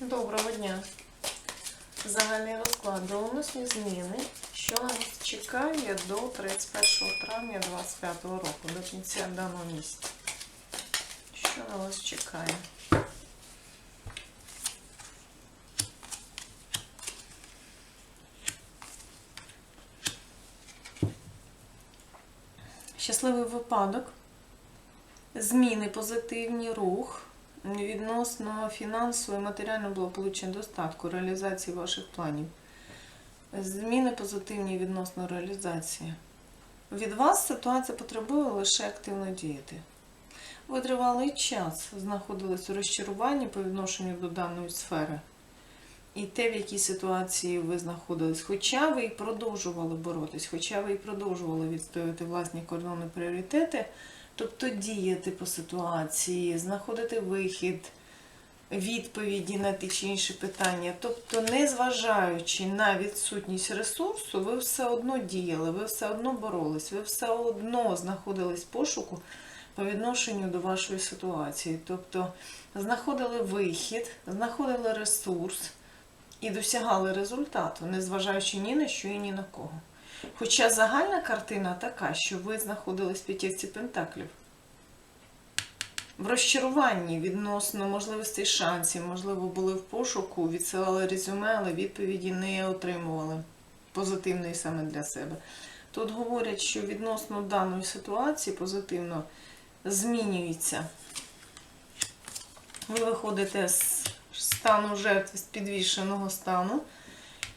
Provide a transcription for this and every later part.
Доброго дня. Загальний розклад. Доленосні зміни, що нас чекає до 31 травня 2025 року, до кінця даного місяця. Що на вас чекає? Щасливий випадок. Зміни, позитивний рух відносно фінансового і матеріального благополуччя достатку, реалізації ваших планів. Зміни позитивні відносно реалізації. Від вас ситуація потребує лише активно діяти. Ви тривалий час знаходились у розчаруванні по відношенню до даної сфери. І те, в якій ситуації ви знаходились, хоча ви і продовжували боротись, хоча ви і продовжували відстоювати власні кордони пріоритети, тобто діяти по ситуації, знаходити вихід, відповіді на ті чи інші питання. Тобто, незважаючи на відсутність ресурсу, ви все одно діяли, ви все одно боролись, ви все одно знаходились в пошуку по відношенню до вашої ситуації. Тобто знаходили вихід, знаходили ресурс і досягали результату, незважаючи ні на що і ні на кого. Хоча загальна картина така, що ви знаходились в п'ятірці пентаклів. В розчаруванні відносно можливостей шансів, можливо, були в пошуку, відсилали резюме, але відповіді не отримували позитивної саме для себе. Тут говорять, що відносно даної ситуації позитивно змінюється. Ви виходите з стану жертви, з підвішеного стану.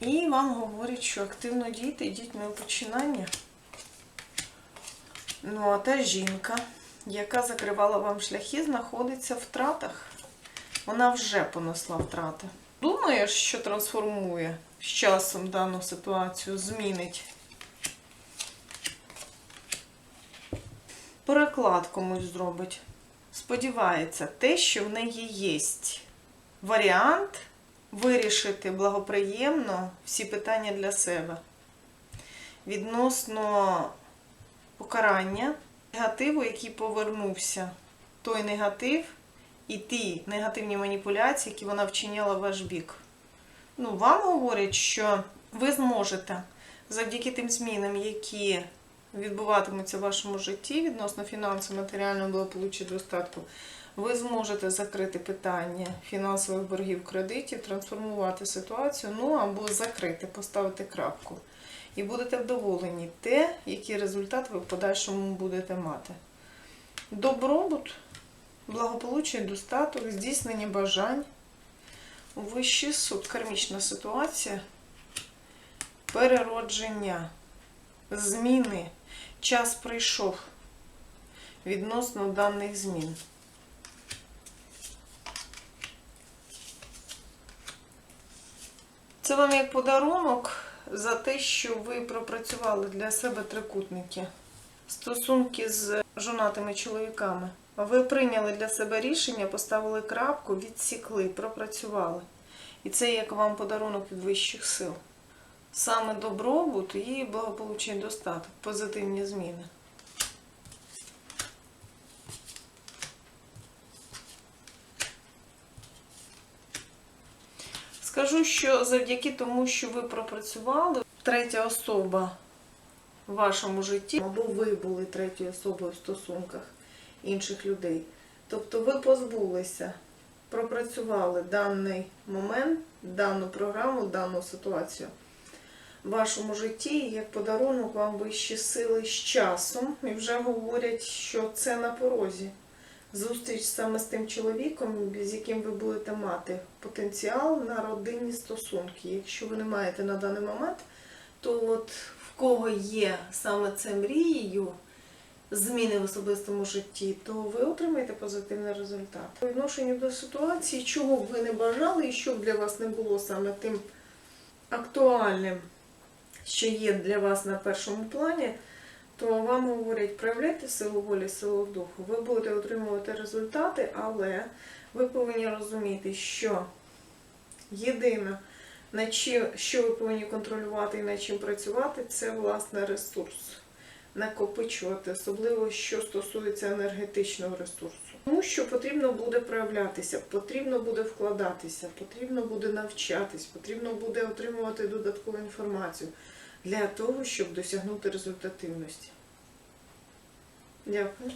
І вам говорять, що активно діти, йдіть на починання. Ну, а та жінка, яка закривала вам шляхи, знаходиться в втратах. Вона вже понесла втрати. Думаєш, що трансформує з часом дану ситуацію, змінить. Переклад комусь зробить. Сподівається, те, що в неї є варіант вирішити благоприємно всі питання для себе. Відносно покарання, негативу, який повернувся, той негатив і ті негативні маніпуляції, які вона вчиняла в ваш бік. Ну, вам говорять, що ви зможете завдяки тим змінам, які відбуватимуться в вашому житті відносно фінансового, матеріального благополуччя достатку, ви зможете закрити питання фінансових боргів кредитів, трансформувати ситуацію, ну або закрити, поставити крапку. І будете вдоволені те, який результат ви в подальшому будете мати. Добробут, благополуччя, достаток, здійснення бажань, вищий суд, кармічна ситуація, переродження, зміни. Час прийшов відносно даних змін. Це вам як подарунок за те, що ви пропрацювали для себе трикутники, стосунки з жонатими чоловіками. Ви прийняли для себе рішення, поставили крапку, відсікли, пропрацювали. І це як вам подарунок від вищих сил. Саме добробут і благополучний достаток, позитивні зміни. Скажу, що завдяки тому, що ви пропрацювали, третя особа в вашому житті, або ви були третьою особою в стосунках інших людей. Тобто ви позбулися, пропрацювали даний момент, дану програму, дану ситуацію в вашому житті, і як подарунок вам вищі сили з часом. І вже говорять, що це на порозі зустріч саме з тим чоловіком, з яким ви будете мати потенціал на родинні стосунки. Якщо ви не маєте на даний момент, то от в кого є саме це мрією, зміни в особистому житті, то ви отримаєте позитивний результат. По відношенню до ситуації, чого б ви не бажали і що б для вас не було саме тим актуальним, що є для вас на першому плані, то вам говорять, проявляйте силу волі, силу духу. Ви будете отримувати результати, але ви повинні розуміти, що єдине, на чим, що ви повинні контролювати і над чим працювати, це власне ресурс. накопичувати, особливо що стосується енергетичного ресурсу. Тому що потрібно буде проявлятися, потрібно буде вкладатися, потрібно буде навчатись, потрібно буде отримувати додаткову інформацію для того, щоб досягнути результативності. Дякую.